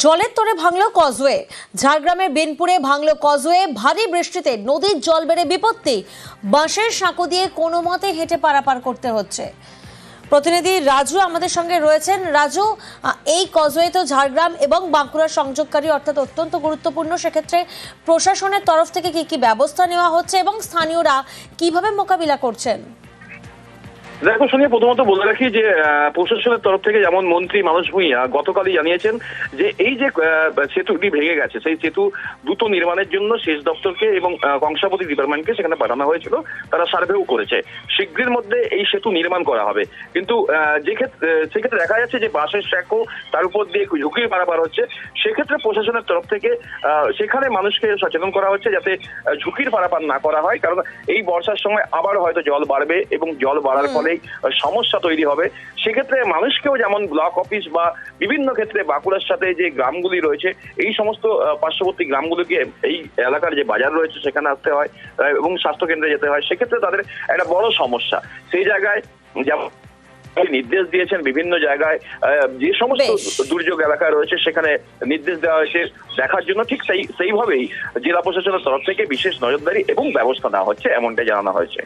জলের তোরে ভাঙলো কজওয়ে ঝাড়গ্রামের বিনপুরে ভাঙলো কজওয়ে ভারী বৃষ্টিতে নদীর জল বেড়ে বিপত্তি। বাঁশের সাঁকো দিয়ে কোনো মতে হেঁটে পারাপার করতে হচ্ছে। প্রতিনিধি রাজু আমাদের সঙ্গে রয়েছেন। রাজু এই কজওয়ে তো ঝাড়গ্রাম এবং বাঁকুড়া সংযোগকারী অর্থাৎ অত্যন্ত গুরুত্বপূর্ণ। সেক্ষেত্রে প্রশাসনের তরফ থেকে কি কি ব্যবস্থা নেওয়া হচ্ছে এবং স্থানীয়রা কীভাবে মোকাবিলা করছেন? দেখো শুনিয়ে প্রথমত বলে রাখি যে আহ, প্রশাসনের তরফ থেকে যেমন মন্ত্রী মানস ভূঁইয়া গতকালই জানিয়েছেন যে এই যে সেতুটি ভেঙে গেছে সেই সেতু দ্রুত নির্মাণের জন্য সেচ দপ্তরকে এবং কংসাবতী ডিপার্টমেন্টকে সেখানে পাঠানো হয়েছিল তারা সার্ভেও করেছে। শীঘ্রের মধ্যে এই সেতু নির্মাণ করা হবে। কিন্তু যে ক্ষেত্রে সেক্ষেত্রে দেখা যাচ্ছে যে বাসের স্ট্যাকও তার উপর দিয়ে ঝুঁকি পারাপার হচ্ছে। সেক্ষেত্রে প্রশাসনের তরফ থেকে আহ, সেখানে মানুষকে সচেতন করা হচ্ছে যাতে ঝুঁকির পারাপার না করা হয়। কারণ এই বর্ষার সময় আবার হয়তো জল বাড়বে এবং জল বাড়ার ফলেই আহ, সমস্যা তৈরি হবে। সেক্ষেত্রে মানুষকেও যেমন ব্লক অফিস বা বিভিন্ন ক্ষেত্রে বাঁকুড়ার সাথে যে গ্রামগুলি রয়েছে এই সমস্ত পার্শ্ববর্তী গ্রামগুলোকে এই এলাকার যে বাজার রয়েছে সেখানে আসতে হয় এবং স্বাস্থ্য কেন্দ্রে যেতে হয়। সেক্ষেত্রে তাদের একটা বড় সমস্যা। সেই জায়গায় যেমন নির্দেশ দিয়েছেন বিভিন্ন জায়গায় যে সমস্ত দুর্যোগ এলাকা রয়েছে সেখানে নির্দেশ দেওয়া হয়েছে দেখার জন্য ঠিক সেই সেইভাবেই জেলা প্রশাসনের তরফ থেকে বিশেষ নজরদারি এবং ব্যবস্থা নেওয়া হচ্ছে এমনটাই জানানো হয়েছে।